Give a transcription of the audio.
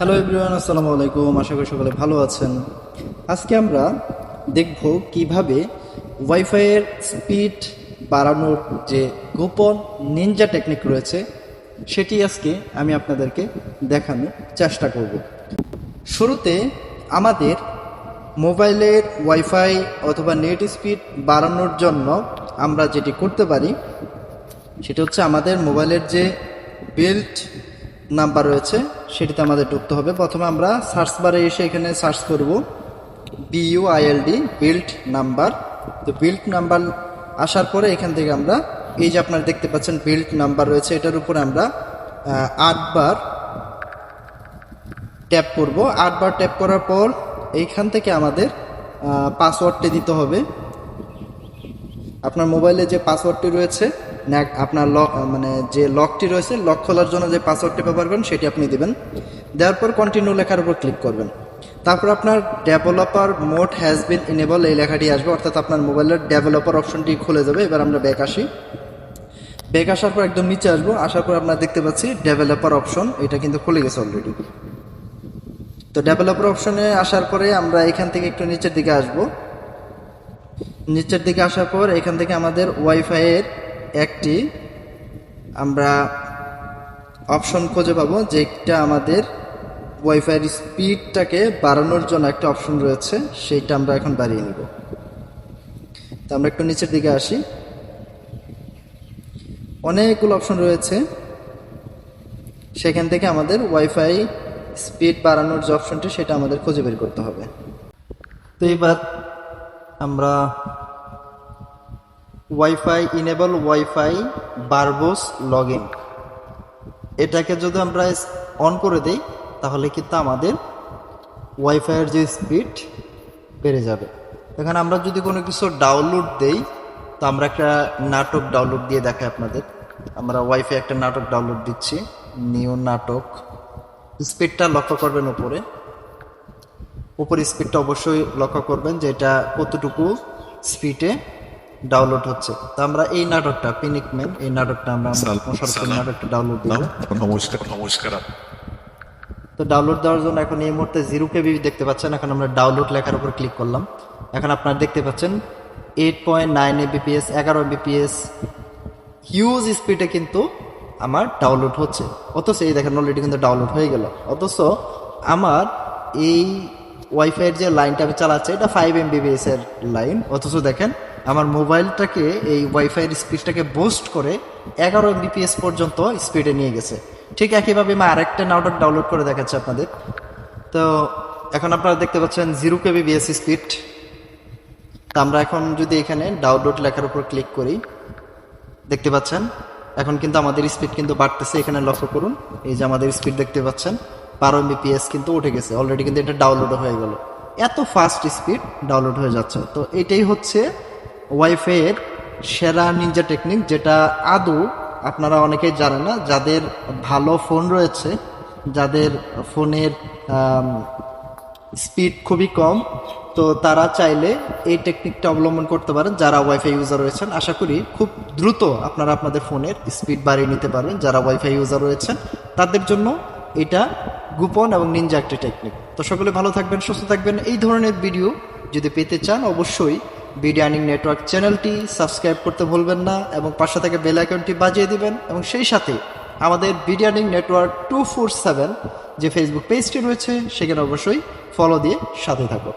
Hello everyone আসসালামু আলাইকুম, আশা করি সকলে ভালো আছেন। আজকে আমরা দেখব কীভাবে ওয়াইফাইয়ের স্পিড বাড়ানোর যে গোপন নিনজা টেকনিক রয়েছে, সেটি আজকে আমি আপনাদেরকে দেখানোর চেষ্টা করব। শুরুতে আমাদের মোবাইলের ওয়াইফাই অথবা নেট স্পিড বাড়ানোর জন্য আমরা যেটি করতে পারি, সেটা হচ্ছে আমাদের মোবাইলের যে বিল্ট নাম্বার রয়েছে, সেটিতে আমাদের ঢুকতে হবে। প্রথমে আমরা সার্চ বারে এসে এখানে সার্চ করব B U I L D built number তো বিল্ট নাম্বার আসার পরে এখান থেকে আমরা, এই যে আপনারা দেখতে পাচ্ছেন বিল্ট নাম্বার রয়েছে, এটার উপরে আমরা আটবার ট্যাপ করব। আটবার ট্যাপ করার পর এইখান থেকে আমাদের পাসওয়ার্ডটি দিতে হবে। আপনার মোবাইলে যে পাসওয়ার্ডটি রয়েছে আপনার লক মানে যে লকটি রয়েছে লক খোলার জন্য যে পাসওয়ার্ডটি ব্যবহার করেন, সেটি আপনি দেবেন। দেওয়ার পর কন্টিনিউ লেখার উপর ক্লিক করবেন। তারপর আপনার developer mode has been enable এই লেখাটি আসবে। অর্থাৎ আপনার মোবাইলের ডেভেলপার অপশনটি খুলে যাবে। এবার আমরা ব্যাক আসি। ব্যাক আসার পর একদম নিচে আসব। আসার পর আপনারা দেখতে পাচ্ছি ডেভেলপার অপশন এটা কিন্তু খুলে গেছে অলরেডি তো ডেভেলপার অপশনে আসার পরে আমরা এখান থেকে একটু নিচের দিকে আসব। নিচের দিকে আসার পর এখান থেকে আমাদের ওয়াইফাইয়ের একটি, আমরা অপশন খুঁজে পাবো যেটা আমাদের ওয়াইফাইয়ের স্পিডটাকে বাড়ানোর জন্য একটা অপশন রয়েছে, সেইটা আমরা এখন বাড়িয়ে নিব। তো আমরা একটু নিচের দিকে আসি। অনেকগুলো অপশন রয়েছে। সেখান থেকে আমাদের ওয়াইফাই স্পিড বাড়ানোর যে অপশনটি সেটা আমাদের খুঁজে বের করতে হবে। তো এবার আমরা wifi enable wifi verbose log in এটাকে যদি আমরা অন করে দিই, তাহলে কিন্তু আমাদের ওয়াইফাইয়ের যে স্পিড বেড়ে যাবে। এখানে আমরা যদি কোনো কিছু ডাউনলোড দেই, তো আমরা একটা নাটক ডাউনলোড দিয়ে দেখাই আপনাদের। আমরা ওয়াইফাই একটা নাটক ডাউনলোড দিচ্ছি নিউ নাটক। স্পিডটা লক্ষ্য করবেন উপরে। উপরে স্পিডটা অবশ্যই লক্ষ্য করবেন যে এটা কতটুকু স্পিডে ডাউনলোড হচ্ছে। তো আমরা এই নাটকটা পিনিক ম্যান এই নাটকটা আমরা সরাসরি নাটকটা ডাউনলোড দিলাম। নমস্কার। নমস্কার। তো ডাউনলোড দেওয়ার জন্য এখন এই মুহূর্তে জিরো কেবি দেখতে পাচ্ছেন। এখন আমরা ডাউনলোড লেখার উপর ক্লিক করলাম। এখন আপনারা দেখতে পাচ্ছেন এইট পয়েন্ট নাইন এবিপিএস এগারো এবিপিএস হিউজ স্পিডে কিন্তু আমার ডাউনলোড হচ্ছে। অথচ এই দেখেন অলরেডি কিন্তু ডাউনলোড হয়ে গেল। অথচ আমার এই ওয়াইফাইয়ের যে লাইনটা আমি চালাচ্ছি এটা ফাইভ এমবিবিএস এর লাইন অথচ দেখেন আমার মোবাইলটাকে, এই ওয়াইফাইয়ের স্পিডটাকে বুস্ট করে এগারো এমবিপিএস পর্যন্ত স্পিডে নিয়ে গেছে। ঠিক একইভাবে আমি আরেকটা নাউডার ডাউনলোড করে দেখাচ্ছি আপনাদের। তো, এখন আপনারা দেখতে পাচ্ছেন জিরো কেবি বিএস স্পিড তা আমরা এখন যদি এখানে ডাউনলোড লেখার উপর ক্লিক করি, দেখতে পাচ্ছেন? এখন কিন্তু আমাদের স্পিড কিন্তু বাড়তেছে, এখানে লক্ষ্য করুন। এই যে আমাদের স্পিড দেখতে পাচ্ছেন, বারো এমবিপিএস কিন্তু উঠে গেছে অলরেডি কিন্তু এটা ডাউনলোড হয়ে গেল। এত ফাস্ট স্পিড ডাউনলোড হয়ে যাচ্ছে। তো এটাই হচ্ছে ওয়াইফাইয়ের সেরা নিনজা টেকনিক যেটা আদৌ, আপনারা অনেকেই জানেন না, যাদের ভালো ফোন রয়েছে, যাদের ফোনের স্পিড খুবই কম, তো তারা চাইলে এই টেকনিকটা অবলম্বন করতে পারেন যারা ওয়াইফাই ইউজার রয়েছেন। আশা করি খুব দ্রুত আপনারা আপনাদের ফোনের স্পিড বাড়িয়ে নিতে পারবেন যারা ওয়াইফাই ইউজার রয়েছেন। তাদের জন্য এটা গোপন এবং নিনজা একটি টেকনিক তো সকলে ভালো থাকবেন, সুস্থ থাকবেন। এই ধরনের ভিডিও যদি পেতে চান, অবশ্যই ভিডিও আর্নিং নেটওয়ার্ক চ্যানেলটি সাবস্ক্রাইব করতে ভুলবেন না এবং পাশে থেকে বেল আইকনটি বাজিয়ে দিবেন এবং সেই সাথে আমাদের বিডিয়ানিং নেটওয়ার্ক টু ফোর সেভেন যে ফেসবুক পেজটি রয়েছে, সেখানে অবশ্যই ফলো দিয়ে সাথে থাকো